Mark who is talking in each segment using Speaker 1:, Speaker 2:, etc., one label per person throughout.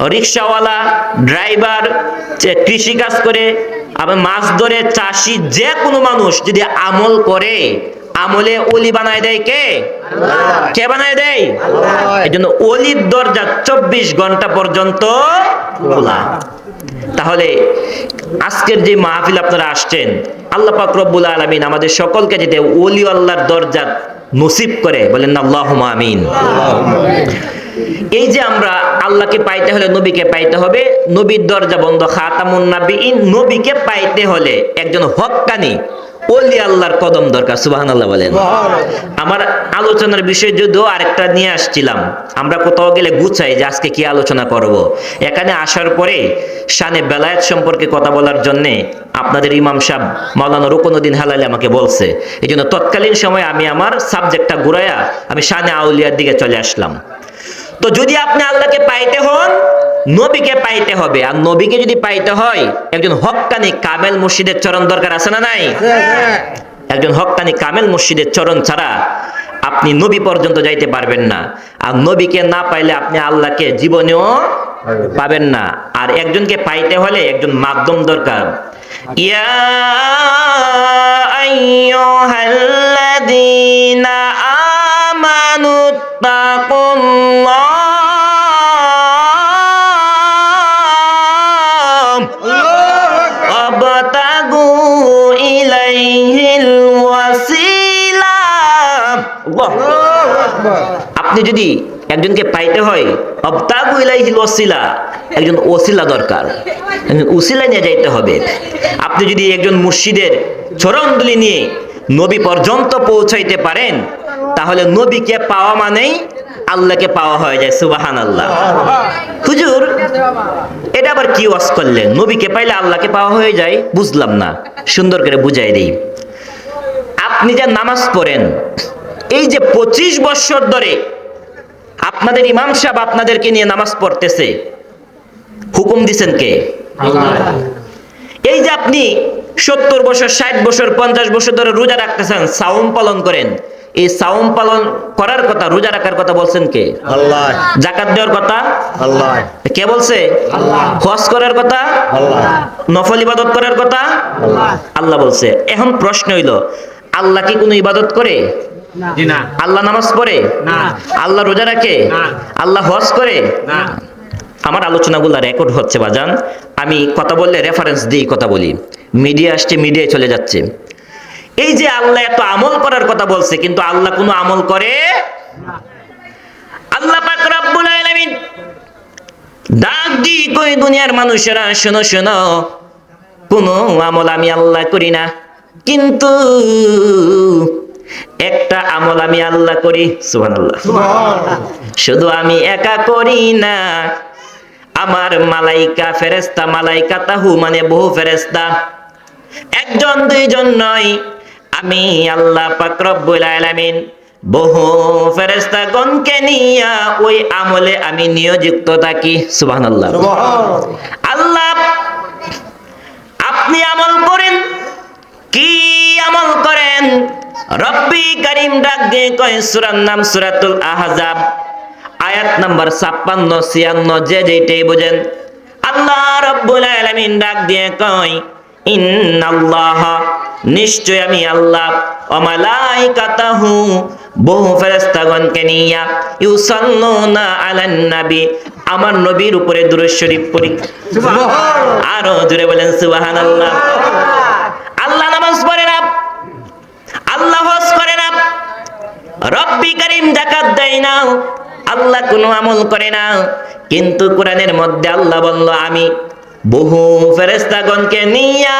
Speaker 1: রিক্সাওয়ালা ড্রাইভার কৃষি কাজ করে আবার মাছ ধরে চাষি যে কোনো মানুষ যদি আমল করে আমলে অলি বানায় দেয় কে? কে বানায় দেয়? এই জন্য অলির দরজা চব্বিশ ঘণ্টা পর্যন্ত খোলা। তাহলে আজকের যে মাহফিল আপনারা আসছেন আল্লাহ পাক রব্বুল আলামিন আমাদের সকলকে যেতে ওলি আল্লাহর দরজা নসিব করে বলেন না আল্লাহ আমিন। এই যে আমরা আল্লাহকে পাইতে হলে নবীকে পাইতে হবে নবীর দরজা বন্ধ খাতামুন নাবিইন নবীকে পাইতে হলে একজন হক্কানি ওলি আল্লাহর কদম দরকার সুবহানাল্লাহ বলেন। আমার আলোচনার বিষয় যদিও আরেকটা নিয়ে আসছিলাম আমরা কোথাও গেলে গুছাই যে আজকে কি আলোচনা করব। এখানে আসার পরে শানে বেলায়েত সম্পর্কে কথা বলার জন্যে আপনাদের ইমাম সাহেব মাওলানা রুকনুদ্দিন হালালি আমাকে বলছে এই জন্য তৎকালীন সময় আমি আমার সাবজেক্টটা ঘুরাইয়া আমি শানে আউলিয়ার দিকে চলে আসলাম। তো যদি আপনি আল্লাহকে পাইতে হন, নবীকে পাইতে হবে। আর নবীকে যদি পাইতে হয়, একজন হক্কানি কামেল মুর্শিদের চরণ দরকার আছে না নাই? একজন হক্কানি কামেল মুর্শিদের চরণ ছাড়া আপনি নবী পর্যন্ত যাইতে পারবেন না। আর নবীকে না পাইলে আপনি আল্লাহকে জীবনেও পাবেন না। আর একজনকে পাইতে হলে একজন মাধ্যম দরকার। ইয়া আইয়ুহাল্লাযীনা আমানু আপনি যদি একজনকে পাইতে হয় ওয়াসিলা, একজন ওসিলা দরকার। একজন ওসিলা নিয়ে যাইতে হবে। আপনি যদি একজন মুর্শিদের চরণদুলি নিয়ে নবী পর্যন্ত পৌঁছাইতে পারেন, তাহলে নবীকে পাওয়া মানেই আল্লাহকে পাওয়া হয়ে যায় সুবাহান আল্লাহ হুজুর, এটা আবার কি ওয়াজ করলেন? নবীকে পাইলে আল্লাহকে পাওয়া হয়ে যায়? বুঝলাম না। সুন্দর করে বুঝাই দিই। আপনি যে নামাজ পড়েন, এই যে পঁচিশ বছর ধরে আপনাদের ইমাম সাহেব আপনাদেরকে নিয়ে নামাজ পড়তেছে। হুকুম দিছেন কে? এই যে আপনি সত্তর বছর ষাট বছর পঞ্চাশ বছর ধরে রোজা রাখতেছেন সাউম পালন করেন। এই সাউম পালন করার কথা রোজা রাখার কথা বলছেন কে?
Speaker 2: আল্লাহ।
Speaker 1: জাকাত দেওয়ার কথা?
Speaker 2: আল্লাহ।
Speaker 1: কে বলছে? আল্লাহ। হজ করার কথা? আল্লাহ। নফল ইবাদত করার কথা? আল্লাহ বলছে এখন প্রশ্ন হইল আল্লাহ কি কোনো ইবাদত করে? আল্লাহ নামাজ পড়ে? আল্লাহ রোজা রাখে? আল্লাহ হজ করে? আমার আলোচনাগুলো রেকর্ড হচ্ছে বাজান। আমি কথা বললে রেফারেন্স দিই কথা বলি। মিডিয়া আসছে মিডিয়ায় চলে যাচ্ছে। এই যে আল্লাহ এত আমল করার কথা বলছে কিন্তু আল্লাহ কোনো আমল করে? আল্লাহ পাক রব্বুল আলামিন ডাক দি কই দুনিয়ার মানুষেরা শোনো শোনো। কোনো আমল আমি আল্লাহ করি না। কিন্তু একটা আমল আমি আল্লাহ করি সুবহানাল্লাহ। শুধু আমি একা করি না আমার মালাইকা ফেরেস্তা মালাইকা তাহু মানে বহু ফেরেস্তা একজন দুইজন নয় আমি আল্লাহ পাক রব্বুল আলামিন বহু ফেরেস্তা গণকে নিয়া ওই আমলে আমি নিয়োজিত থাকি সুবহানাল্লাহ। আল্লাহ আপনি আমল করেন কি আমল করেন? রব্বি করিম ডাক দিয়ে কয় সূরার নাম সূরাতুল আহজাব। আয়াত নাম্বার 56 96 যে যেটাই বুঝেন। আল্লাহ রব্বুল আলামিন ডাক দিয়ে কয় ইন্নাল্লাহ নিশ্চয় আমি আল্লাহ বহু ফেরেশতাগণকে নিয়া ইউসাল্লুনা আলান নবী আমার নবীর উপরে দুরূদ শরীফ পড়ি। আরও জোরে বলেন সুবহানাল্লাহ আল্লাহ নামাজ পড়ে না আল্লাহ হজ করে না। রব্বি করিম জাকাত দেয় না। আল্লাহ কোনো আমল করে না। কিন্তু কোরআনের মধ্যে আল্লাহ বলল আমি বহু ফেরেস্তাগণকে নিয়া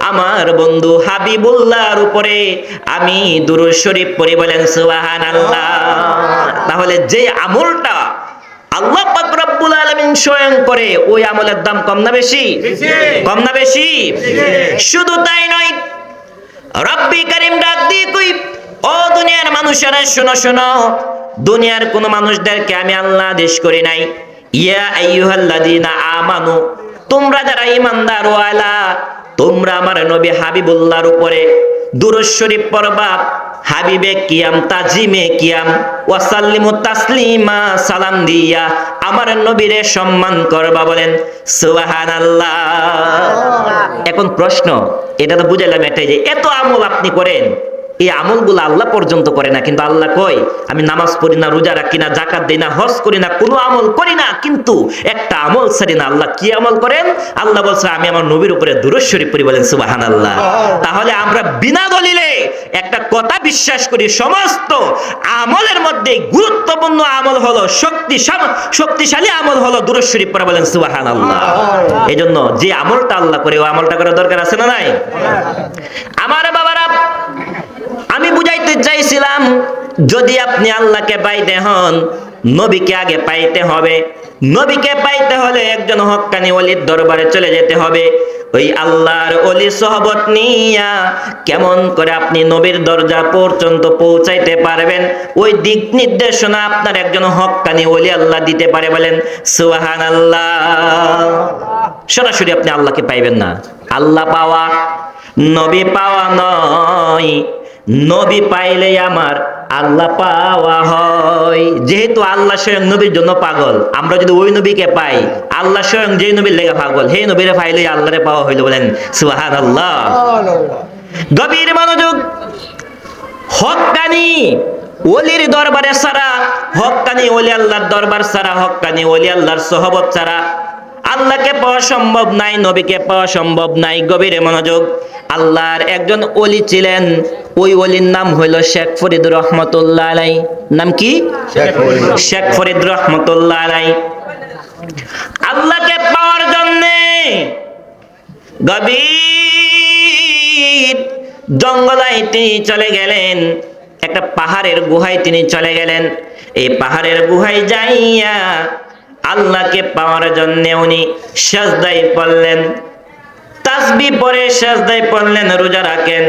Speaker 1: আমার বন্ধু হাবিবুল্লাহর উপরে আমি দুরূদ শরীফ পড়ি বলেন সুবহানাল্লাহ। তাহলে যে আমলটা আল্লাহ পাক রব্বুল আলামিন স্বয়ং করে ওই আমলের দাম কম না বেশি?
Speaker 2: বেশি।
Speaker 1: কম না বেশি। শুধু তাই নয় রব্বি করিম ডাক দিয়ে কই, ও দুনিয়ার মানুষেরা, শোনো শোনো, দুনিয়ার কোন মানুষদেরকে আমি আল্লাহ আদেশ করি নাই। ইয়া আইয়ুহাল্লাযীনা আমানু, তোমরা যারা ঈমানদার ওয়ালা তোমরা আমার নবী হাবিবুল্লাহর উপরে দুরুদ শরীফ পড়বা। হাবিবে কিয়াম তাজিমে কিয়াম ওয়াসাল্লিমু তাসলিমা সালাম দিয়া আমার নবীরে সম্মান করবা বলেন সুবহানাল্লাহ। এখন প্রশ্ন এটা তো বুঝাইলাম এটাই যে এত আমল আপনি করেন এই আমলগুলো আল্লাহ পর্যন্ত করে না কিন্তু আল্লাহ কয় আমি নামাজ পড়ি না রোজা রাখি না জাকাত দিই না হজ করি না কোনো আমল করি না কিন্তু একটা আমল ছাড়ি না আল্লাহ কি আমল করেন? আল্লাহ বলছে আমি আমার নবীর উপরে দুরুদ শরীফ পড়ি বলেন সুবাহান আল্লাহ তাহলে আমরা বিনা দলিলে একটা কথা বিশ্বাস করি সমস্ত আমলের মধ্যে গুরুত্বপূর্ণ আমল হলো শক্তিশালী শক্তিশালী আমল হলো দুরুদ শরীফ পড়া বলেন সুবাহান আল্লাহ এই জন্য যে আমলটা আল্লাহ করে ও আমলটা করার দরকার আছে না নাই? আমার বাবারা আমি বুঝাইতে চাইছিলাম, যদি আপনি আল্লাহকে পাইতে হন, নবীকে আগে পাইতে হবে। নবীকে পাইতে হলে একজন হক্কানি অলির দরবারে চলে যেতে হবে। ওই আল্লাহর অলি সহবত নিয়া কেমন করে আপনি নবীর দরজা পর্যন্ত পৌঁছাইতে পারবেন? ওই দিক নির্দেশনা আপনার একজন হক্কানি অলি আল্লাহ দিতে পারে বলেন সুহান আল্লাহ সরাসরি আপনি আল্লাহকে পাইবেন না। আল্লাহ পাওয়া, নবী পাওয়া নয়। নবী পাইলে আমার আল্লাহ পাওয়া হয়। যেহেতু আল্লাহ স্বয়ং নবীর জন্য পাগল আমরা যদি ওই নবীকে পাই আল্লাহ স্বয়ং যে নবীর লেগে পাগল হে নবীরে পাইলে আল্লাহরে পাওয়া হইল বলেন সুহান আল্লাহ গভীর মনোযোগ হকানি ওলির দরবারে সারা হকানি ওলি আল্লাহর দরবার সারা হকানি ওলি আল্লাহর সহবত সারা। আল্লাহকে পাওয়া সম্ভব নাই নবীকে পাওয়া সম্ভব নাই গভীরে মনোযোগ। আল্লাহর একজন ওলি ছিলেন ওই ওলির নাম হইল শেখ ফরিদ রহমতুল্লাহ আলাই। নাম কি? শেখ ফরিদ রহমতুল্লাহ আলাই। আল্লাহকে পাওয়ার জন্যে গভীর জঙ্গলায় তিনি চলে গেলেন একটা পাহাড়ের গুহায় তিনি চলে গেলেন। এই পাহাড়ের গুহায় যাইয়া আল্লাহকে পাওয়ার জন্য উনি সাজদাই পড়লেন। তাসবি পরে সাজদাই পড়লেন, রোজা রাখেন।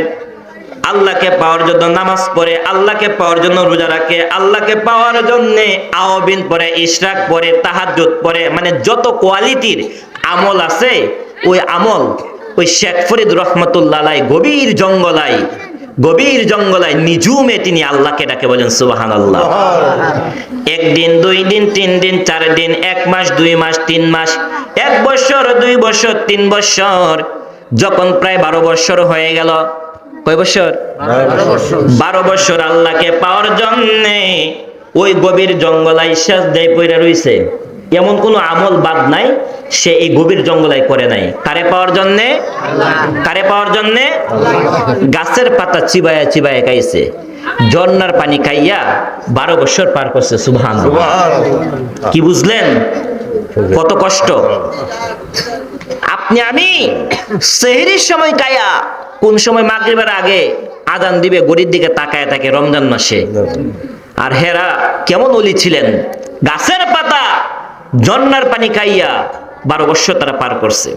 Speaker 1: আল্লাহকে পাওয়ার জন্য নামাজ পড়ে, আল্লাহকে পাওয়ার জন্য রোজা রাখে, আল্লাহকে পাওয়ার জন্য আওবিন পরে ইশরাক পরে তাহাজ্জুদ পরে মানে যত কোয়ালিটির আমল আছে, ওই আমল, ওই শেখ ফরিদ রহমতুল্লাহ গভীর জঙ্গলায় গভীর জঙ্গলায় নিজুমে তিনি আল্লাহকে ডাকে বলেন সুবাহান আল্লাহ একদিন দুই দিন তিন দিন চার দিন এক মাস দুই মাস তিন মাস এক বছর দুই বছর তিন বছর যখন প্রায় বারো বছর হয়ে গেল কয় বছর? বারো বছর। আল্লাহকে পাওয়ার জন্যে ওই গভীর জঙ্গলায় শেষ দেয় পইরা রইছে। এমন কোনো আমল বাদ নাই সে এই গভীর জঙ্গলায় করে নাই। কারে পাওয়ার জন্যে? কারে পাওয়ার জন্যে? গাছের পাতা চিবায়া চিবায়া খাইছে। ঝর্ণার পানি খাইয়া বারো বছর পার করছে সুবহান কি বুঝলেন? কত কষ্ট। আপনি আমি সেহরির সময় কায়া কোন সময় মাগরিবের আগে আদান দিবে গড়ির দিকে তাকায় থাকে রমজান মাসে। আর হেরা কেমন অলি ছিলেন? গাছের পাতা ঝর্ণার পানি খাইয়া বারো বছর তারা পার করছে।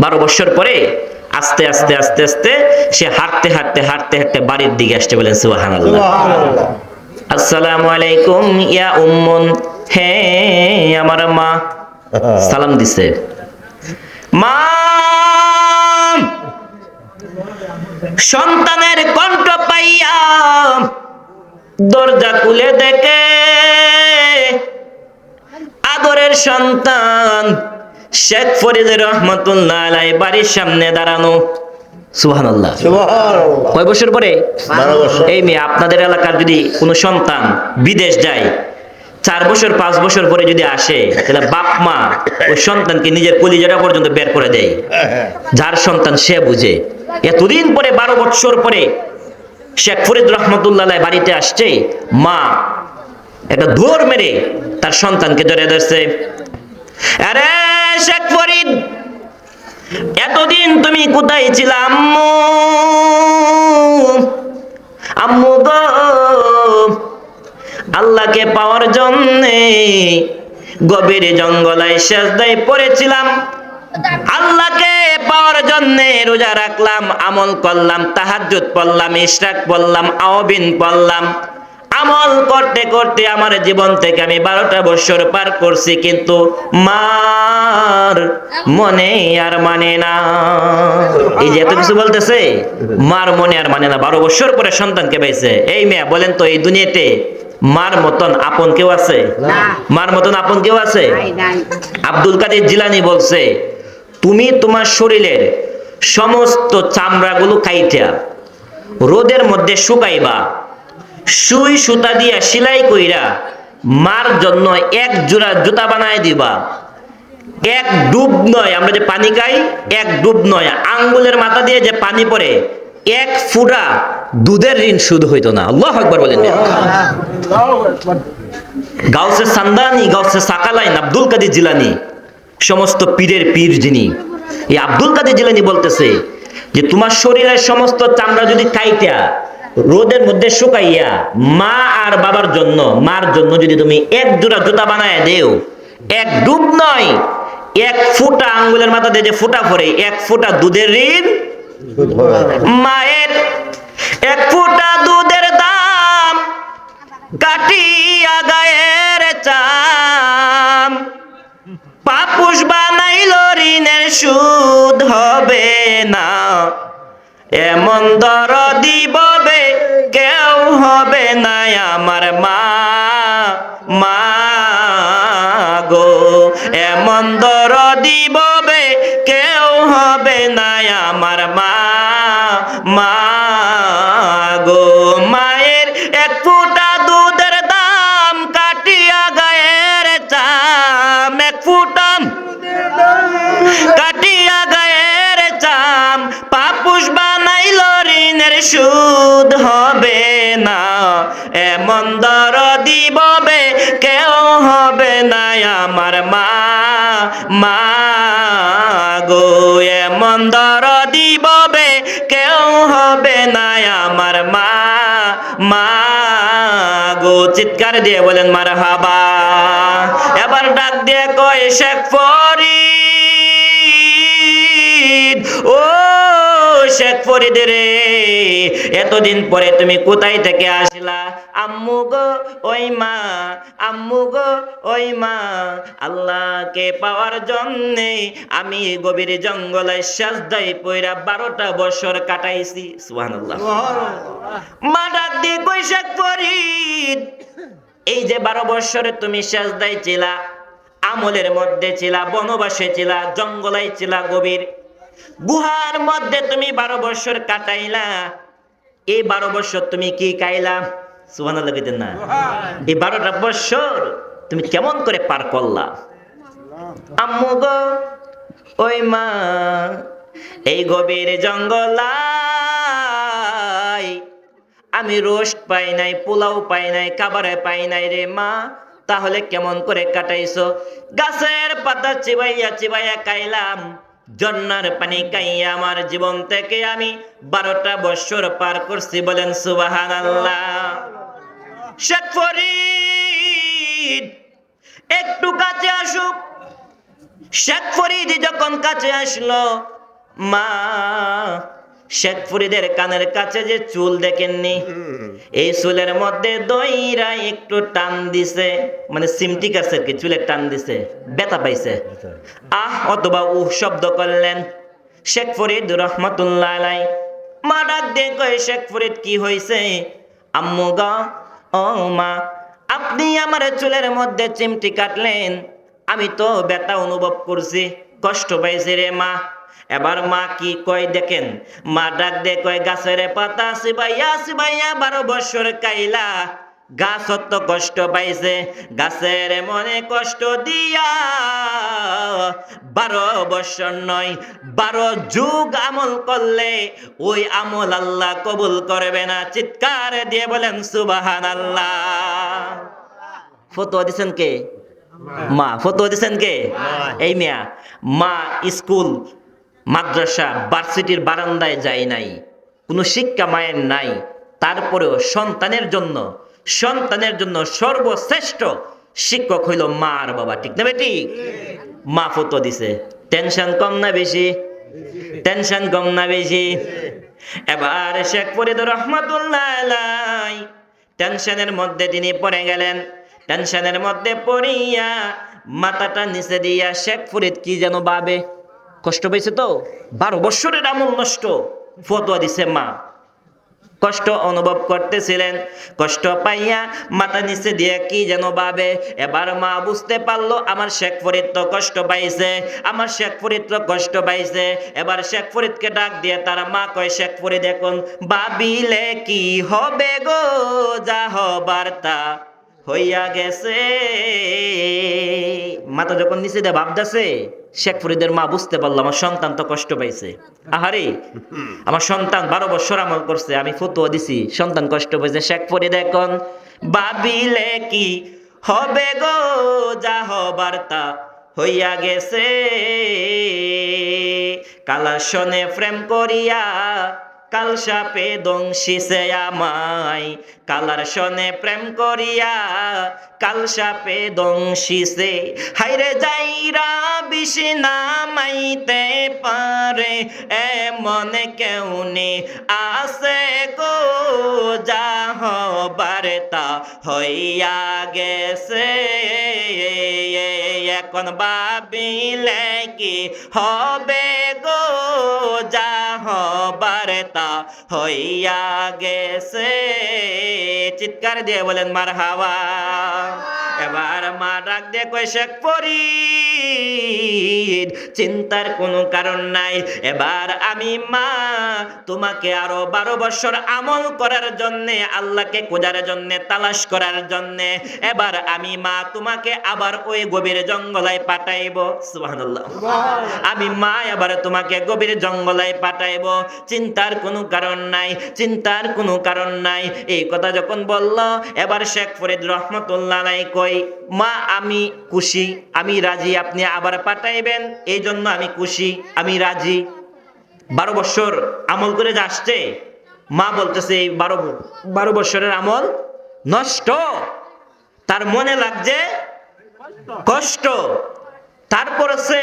Speaker 1: বারো বছর পরে আস্তে আস্তে আস্তে আস্তে সে হাঁটতে হাঁটতে হাঁটতে হাঁটতে বাড়ির দিকে আসতে বলেন সুবাহান আসসালামু আলাইকুম ইয়া উম্মুন। হ্যাঁ আমার মা। সালাম দিছে। মা! সন্তানের কণ্ঠ পাইয়া দরজা খুলে দেখে আদরের সন্তান শেখ ফরিদ রহমতুল্লাহ আলাই বাড়ির সামনে দাঁড়ানো। সুবহানাল্লাহ। কয় বছর পরে? এই মেয়ে আপনাদের এলাকার যদি কোনো সন্তান বিদেশ যায় চার বছর পাঁচ বছর পরে যদি আসে তাহলে বাপ মা ওই সন্তানকে নিজের কলিজাটা পর্যন্ত বের করে দেয়। যার সন্তান সে বুঝে। এতদিন পরে বারো বছর পরে শেখ ফরিদ রহমতুল্লাহ বাড়িতে আসছে মা একটা দৌড় মেরে তার সন্তানকে জড়িয়ে ধরছে। আরে শেখ ফরিদ, এতদিন তুমি কোথায় ছিলা আম্মু? আম্মু গো, আল্লাহকে পাওয়ার জন্যে গভীর জঙ্গলায় সেজদায় পড়েছিলাম। আল্লাহকে পাওয়ার জন্য রোজা রাখলাম, আমল করলাম, তাহাজ্জুদ পড়লাম, ইশরাক পড়লাম আওবিন পড়লাম। আমল করতে করতে আমার জীবন থেকে আমি বারোটা বছর পার করছি কিন্তু মার মনে আর মানে না। এই যে এত কিছু বলতেছে মার মনে আর মানে না। বারো বছর পরে সন্তানকে পাইছে এই মেয়ে বলেন তো এই দুনিয়াতে মার মতন আপন কেউ আছে? মার মতন আপন কেউ আছে? আব্দুল কাদের জিলানি বলছে তুমি তোমার শরীরের সমস্ত চামড়াগুলো কাইটা রোদের মধ্যে শুকাইবা সুই সুতা দিয়া সেলাই কইরা মার জন্য এক জোড়া জুতা বানায় দিবা। এক ডুব নয়, আমরা যে পানি খাই, এক ডুব নয়। আঙ্গুলের মাথা দিয়ে যে পানি পড়ে, এক ফুটা দুধের ঋণ শুধু হইতো না। আল্লাহ একবার বলেন গাউসে সান্দানি, গাউসে সাকালাইন, আব্দুল কাদের জিলানি, সমস্ত পীরের পীর যিনি। এই আব্দুল কাদের জিলানি বলতেছে যে, তোমার শরীরের সমস্ত চামড়া যদি কাইটা রোদের মধ্যে শুকাইয়া মা আর বাবার জন্য, মার জন্য যদি তুমি এক জোড়া জুতা বানায় দেও, এক ডুব নয়, এক ফুটা আঙ্গুলের মাথা দিয়ে যে ফুটা পরে এক ফুটা দুধের ঋণ? মায়ের এক ফুটা দুধের দাম কাটিয়া গায়ের চাম। পাপুষ বানাইল ঋণের সুদ হবে না, এমন দর হবে না। এমন দর দিববে কেউ হবে না আমার মা মা গো। এমন দর দিববে কেউ হবে না আমার মা মা গো। চিৎকার দিয়ে বলেন মার হাবা এবার ডাক দিয়ে কয়, শেখ ফরিদ, ও শেখ ফরিদ রে। এতদিন পরে তুমি কোথায় থেকে আসলা? আম্মু গো ওই মা আম্মু গো ওই মা। আল্লাহকে পাওয়ার জন্যে আমি গভীর জঙ্গলে সাজদাই পইরা বারোটা বছর কাটাইছি। সুবহানাল্লাহ। মা ডাক দিয়ে কই শেখ ফরিদ? এই যে বারো বৎসরে তুমি সাজদাই ছিলা আমলের মধ্যে ছিলা বনবাসে ছিলা জঙ্গলাই ছিলা গভীর। গুহার মধ্যে তুমি বারো বৎসর কাটাইলা। এই বারো বৎসর তুমি কি খাইলা সুহানা না। এই বারোটা বৎসর তুমি কেমন করে পার করলা? আম্মু গো ওই মা এই গভীর জঙ্গলাই আমি রোস্ট পাই নাই পোলাও পাই নাই খাবারে পাই নাই রে মা। তাহলে কেমন করে কাটাইছো? গাছের পাতা চিবাইয়া চিবাইয়া খাইলাম জন্নার পানি কাইয়া আমার জীবন থেকে আমি বারোটা বৎসর পার করছি বলেন সুবাহান আল্লাহ শেখ ফরিদ, একটু কাছে আসুক। শেখ ফরিদ যখন কাছে আসলো, মা শেখ ফরিদের কানের কাছে যে চুল দেখেননি এই চুলের মধ্যে দইরা একটু টান দিছে মানে সিমটি কাছে কি চুলের টান দিছে ব্যথা পাইছে। আহ অথবা উহ শব্দ করলেন শেখ ফরিদ রহমতুল্লাহ আলাই মা ডাক দিয়ে কয় শেখ ফরিদ কি হয়েছে আম্মু গা ও মা আপনি আমার চুলের মধ্যে চিমটি কাটলেন আমি তো ব্যথা অনুভব করছি কষ্ট পাইছি রে মা। এবার মা কি কয় দেখেন? মা ডাক দে কয় গাছের পাতা সিবাইয়া সিবাইয়া বারো বছর কাইলা। গাছ তো কষ্ট পাইছে গাছের মনে কষ্ট দিয়া। বারো বছর নয় বারো যুগ আমল করলে ওই আমল আল্লাহ কবুল করবে না। চিৎকার দিয়ে বলেন সুবাহান আল্লাহ ফটো দিছেন কে? মা। ফটো দিছেন কে? এই মিয়া মা স্কুল মাদ্রাসা, ভার্সিটির বারান্দায় যায় নাই, কোনো শিক্ষা মায়ের নাই। তারপরেও সন্তানের জন্য সন্তানের জন্য সর্বশ্রেষ্ঠ শিক্ষক হইল মা আর বাবা, ঠিক না বেটি মা ফটো দিছে, টেনশন কম না বেশি? টেনশন কম না বেশি? এবার শেখ ফরিদ রহমতুল্লাহ টেনশনের মধ্যে তিনি পড়ে গেলেন। টেনশনের মধ্যে পড়িয়া মাথাটা নিচে দিয়া শেখ ফরিদ কি যেন ভাবে? কষ্ট পেয়েছে তো? বারো বৎসরের আমল নষ্ট। ফতোয়া দিছে মা। কষ্ট অনুভব করতেছিলেন। কষ্ট পাইয়া মাথা নিচে দিয়ে কি যেন ভাবে। এবার মা বুঝতে পারল, আমার শেখ ফরিদ তো কষ্ট পাইছে। আমার শেখ ফরিদ তো কষ্ট পাইছে। এবার শেখ ফরিদকে ডাক দিয়ে তার মা কয়, শেখ ফরিদ, এখন ভাবিলে কি হবে গো? যা হবার তা। হইয়া গেছে। মাথা যখন নিচে দিয়ে ভাবতেছে শেখ ফরিদের মা বুঝতে পারল, আমার সন্তান তো কষ্ট পাইছে। আহারে, আমার সন্তান বারো বছর আমল করছে, আমি ফতুয়া দিছি, সন্তান কষ্ট পাইছে। শেখ ফরিদ এখন ভাবিলে কি হবে গো? যা হবার তা হইয়া গেছে। কালার শনে প্রেম করিয়া কাল সাপে দংশিছে আমায়, কালার শনে প্রেম করিয়া কাল সাপে দংশিছে। হাইরে যাইরা বিশি নামাইতে পারে এ এমন কেউনি আছে গো যা হবার তা হইয়া গেছে। এখন ভাবিলে কি হবে গো? হইয়া গেছে চিৎকার দিয়ে বলেন মার হাওয়া এবার মা ডাক দিয়ে কয় শেখ ফরিদ চিন্তার কোনো কারণ নাই। এবার আমি মা তোমাকে আরও বারো বছর আমল করার জন্যে আল্লাহকে খোঁজার জন্যে তালাশ করার জন্যে এবার আমি মা তোমাকে আবার ওই গভীর জঙ্গলায় পাঠাইব। সুবহানাল্লাহ। আমি মা এবার তোমাকে গভীর জঙ্গলায় পাঠাইব। চিন্তার কোনো কারণ নাই চিন্তার কোনো কারণ নাই। এই কথা যখন বলল এবার শেখ ফরিদ রহমতুল্লাহ আলাই কই মা আমি খুশি আমি রাজি আপনি আবার পাঠাইবেন এই জন্য আমি খুশি আমি রাজি। বারো বছর আমল করে আসছে মা বলতেছে এই বারো বারো বছরের আমল নষ্ট। তার মনে লাগছে কষ্ট। তারপর সে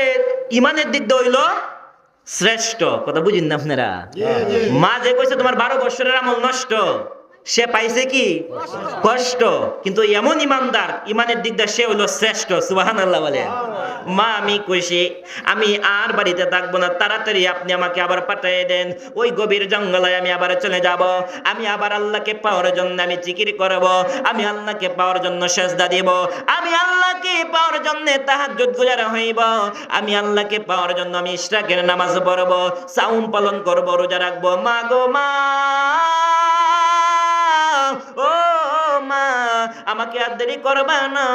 Speaker 1: ইমানের দিক দিয়ে হইল শ্রেষ্ঠ। কথা বুঝিন না আপনারা? মা যে কইছে তোমার বারো বছরের আমল নষ্ট। সে পাইছে কি? কষ্ট। কিন্তু এমন ইমানদার, ইমানের দিক দিয়ে সে হইল শ্রেষ্ঠ সুবাহান আল্লাহ বলে। মা, আমি কইছি, আমি আর বাড়িতে থাকব না, তাড়াতাড়ি আপনি আমাকে আবার পাঠিয়ে দেন। ওই গভীর জঙ্গলায় আমি আবার চলে যাব। আমি আবার আল্লাহকে পাওয়ার জন্য আমি জিকির করব। আমি আল্লাহকে পাওয়ার জন্য সেজদা দিব। আমি আল্লাহকে পাওয়ার জন্য তাহাজ্জুদ গুজার হইব। আমি আল্লাহকে পাওয়ার জন্য আমি ইশরাকের নামাজ পড়ব সাউম পালন করব, রোজা রাখব। মা গো মা! আমাকে আর দেরি করবা না।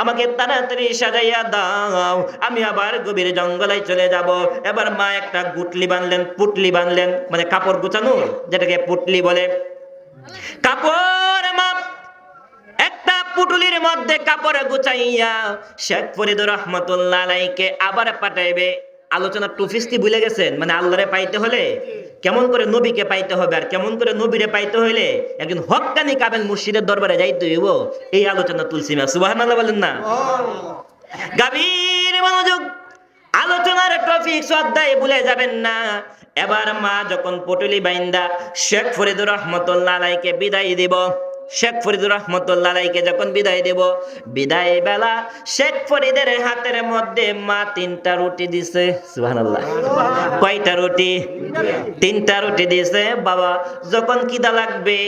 Speaker 1: আমাকে তাড়াতাড়ি সাজাইয়া দাও। আমি আবার গভীর জঙ্গলে চলে যাব। এবার মা একটা গুটলি বানলেন, পুটলি বানলেন মানে কাপড় গুছানোর যেটাকে পুটলি বলে। কাপড় মা একটা পুটুলির মধ্যে কাপড় গুছাইয়া শেখ ফরিদ রহমতুল্লাহ আবার পাঠাইবে। আলোচনা টুফিস্তি ভুলে গেছেন? মানে আল্লাহরে পাইতে হলে কেমন করে নবীকে পাইতে হবে আর কেমন করে নবীরে পাইতে হইলে একজন হক্কানি কাবেল মুর্শিদের দরবারে যাইতে হইব? এই আলোচনা তুলসি মা সুবহানাল্লাহ বলেন না। গাভীর মনোযোগ, আলোচনার টপিক শ্রদ্ধায় ভুলে যাবেন না। এবার মা যখন পটুলি বাইন্দা শেখ ফরিদুর রহমতুল্লাহ আলাইকে বিদায় দিব। শেখ ফরিদুর রহমতুল্লাহ আলাইকে যখন বিদায় দেব বিদায় বেলা শেখ ফরিদের হাতের মধ্যে মা তিনটা রুটি দিছে সুবহানাল্লাহ। কয়টা রুটি? তিনটা রুটি দিছে বাবা যখন কিদা লাগবে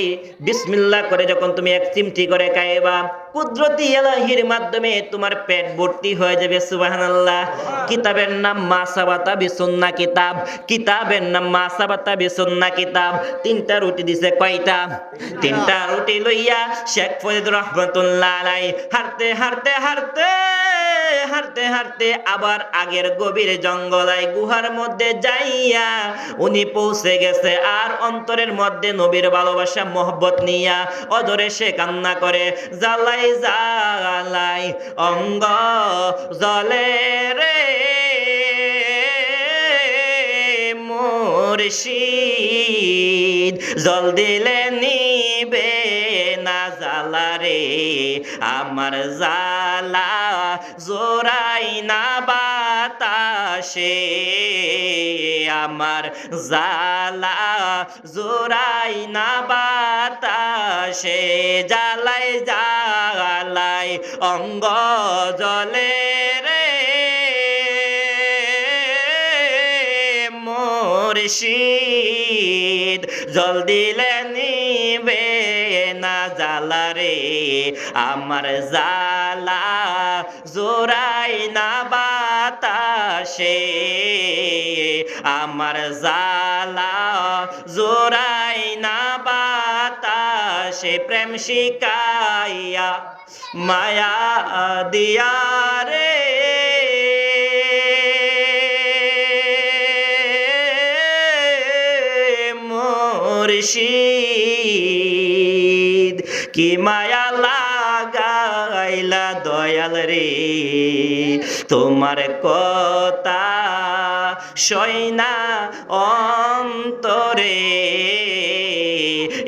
Speaker 1: বিসমিল্লাহ করে যখন তুমি এক চিমটি করে খাইবা কুদরতি এলাহির মাধ্যমে তোমার পেট ভর্তি হয়ে যাবে সুবহানাল্লাহ। কিতাবের নাম মাসাবাতা বিসুন্না কিতাব কিতাবের নাম মাসাবাতা বিসুন্না কিতাব। তিনটা রুটি দিছে কয়টা? তিনটা রুটি লইয়া শেখ ফরিদ রহমতুল্লাহ আলাই হারতে হারতে হারতে হারতে হারতে আবার আগের গভীর জঙ্গলায় গুহার মধ্যে যাইয়া উনি পৌঁছে গেছে। আর অন্তরের মধ্যে নবীর ভালোবাসা, মোহব্বত নিয়া অজরে সে কান্না করে, জ্বালাই জ্বালাই, অঙ্গ জলে রে মুর্শিদ, জল দিলে নিবে না জ্বালা রে, আমার জ্বালা জোরাই না বাতাসে, আমার জালা জোরাই না বাতাসে, জালাই জালাই অঙ্গ জলে রে মুর্শিদ জল দিলে নিবে না জালা রে আমার জালা জোরাই না বাতাসে। আমার জালা জোরাই না বাতাসে, প্রেম শিকাইয়া মায়া দিয়া রে। মুর্শিদ কি মায়া লাগাইলা দয়াল রে? তোমার কথা সৈনা অন্তরে।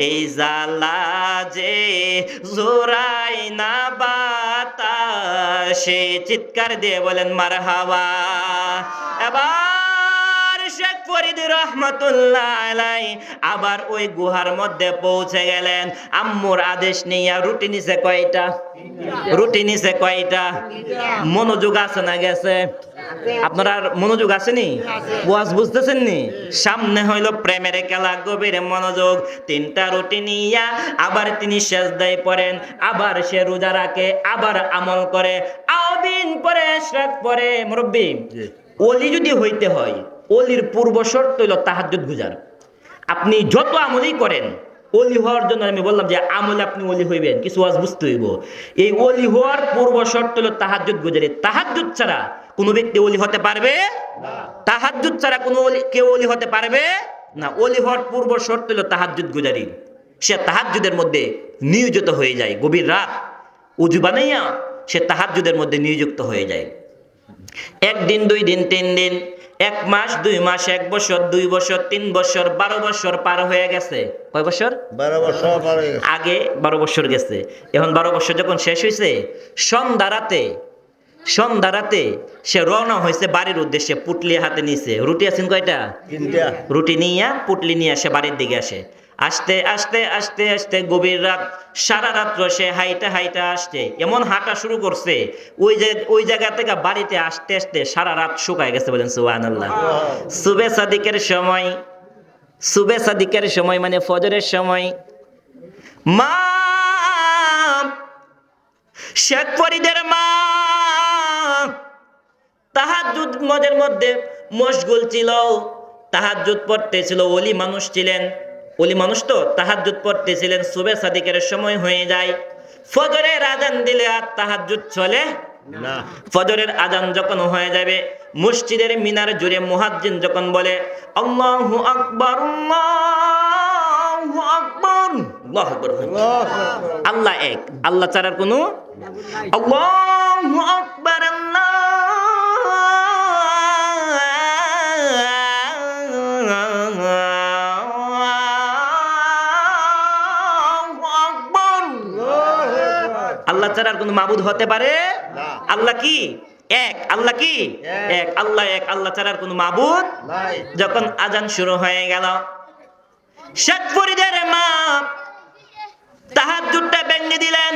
Speaker 1: এই জালা যে জোরাই না বাতাসে চিৎকার দিয়ে বলেন মার হাওয়া এবার ফরিদ রহমতুল্লাহ আলাই আবার ওই গুহার মধ্যে পৌঁছে গেলেন। আম্মুর আদেশ নিয়ে রুটি নিছে কয়টা? রুটি নিছে কয়টা? মনোযোগ আছে না গেছে? আপনার মনোযোগ আসেনি? ওয়াজ বুঝতেছেন নি সামনে হইল প্রেমের খেলা গভীর মনোযোগ। তিনটা রুটি নিয়া আবার তিনি শেষ দেয় পড়েন আবার সে রোজা রাখে আবার আমল করে। আদিন পরে পরে মুরব্বী অলি যদি হইতে হয় অলির পূর্ব শর্ত হইল তাহাজ্জুদ গুজার। আপনি যত আমলই করেন, অলি হওয়ার জন্য আমি বললাম যে আমলে আপনি অলি হইবেন, কিছু আজ বুঝতে হইব। এই অলি হওয়ার পূর্ব শর্ত হলো তাহাজ্জুদ গুজারি। তাহাজ্জুদ ছাড়া কোনো ব্যক্তি অলি হতে পারবে? তাহাজ্জুদ ছাড়া কোনো কেউ অলি হতে পারবে? না, অলি হওয়ার পূর্ব শর্ত হলো তাহাজ্জুদ গুজারি সে তাহাজ্জুদের মধ্যে নিয়োজিত হয়ে যায়, গভীর রাত উজু বানাইয়া সে তাহাজ্জুদের মধ্যে নিযুক্ত হয়ে যায়। একদিন, দুই দিন, তিন দিন এক মাস দুই মাস এক বছর দুই বছর তিন বছর বারো বছর পার হয়ে গেছে। কয় বছর?
Speaker 2: বারো বছর
Speaker 1: আগে বারো বছর গেছে। এখন বারো বছর যখন শেষ হয়েছে সন্ধ্যা রাতে সন্ধ্যা রাতে সে রওনা হয়েছে বাড়ির উদ্দেশ্যে পুটলি হাতে নিছে। রুটি আছেন কয়টা? রুটি নিয়ে পুটলি নিয়ে আসে বাড়ির দিকে আসে। আসতে আসতে আসতে আসতে গভীর রাত সারা রাত্র সে হাইটা হাইটা আসতে এমন হাঁটা শুরু করছে ওই যে ওই জায়গা থেকে বাড়িতে আসতে আসতে সারা রাত শুকায় গেছে বলেন সুবাহ আল্লাহ সুবে সাদিকের সময় সুবে সাদিকের সময় মানে ফজরের সময় মা শেখ ফরিদের মা তাহাজুদ মদের মধ্যে মশগুল ছিল তাহার তাহাজুদ পড়তেছিল ওলি মানুষ ছিলেন। ওলি মানুষ তো তাহাজুদ পড়তেছিলেন সুবে সাদিকের সময় হয়ে যায়। ফজরের আজান দিলে আর তাহাজুদ চলে
Speaker 2: না।
Speaker 1: ফজরের আজান যখন হয়ে যাবে মসজিদের মিনার জুড়ে মুহাজ্জিন যখন বলে আল্লাহু আকবার আল্লাহু আকবার আল্লাহু আকবার আল্লাহ এক আল্লাহ ছাড়ার কোনো আল্লাহু আকবার আল্লাহু। ছাড়া আর কোনো মাবুদ হতে পারে? আল্লাহ কি? এক। আল্লাহ কি?
Speaker 2: এক।
Speaker 1: আল্লাহ এক। আল্লাহ ছাড়া আর কোনো মাবুদ যখন আজান শুরু হয়ে গেল শেখ ফরিদের মা তাহার জুটটা ভেঙে দিলেন।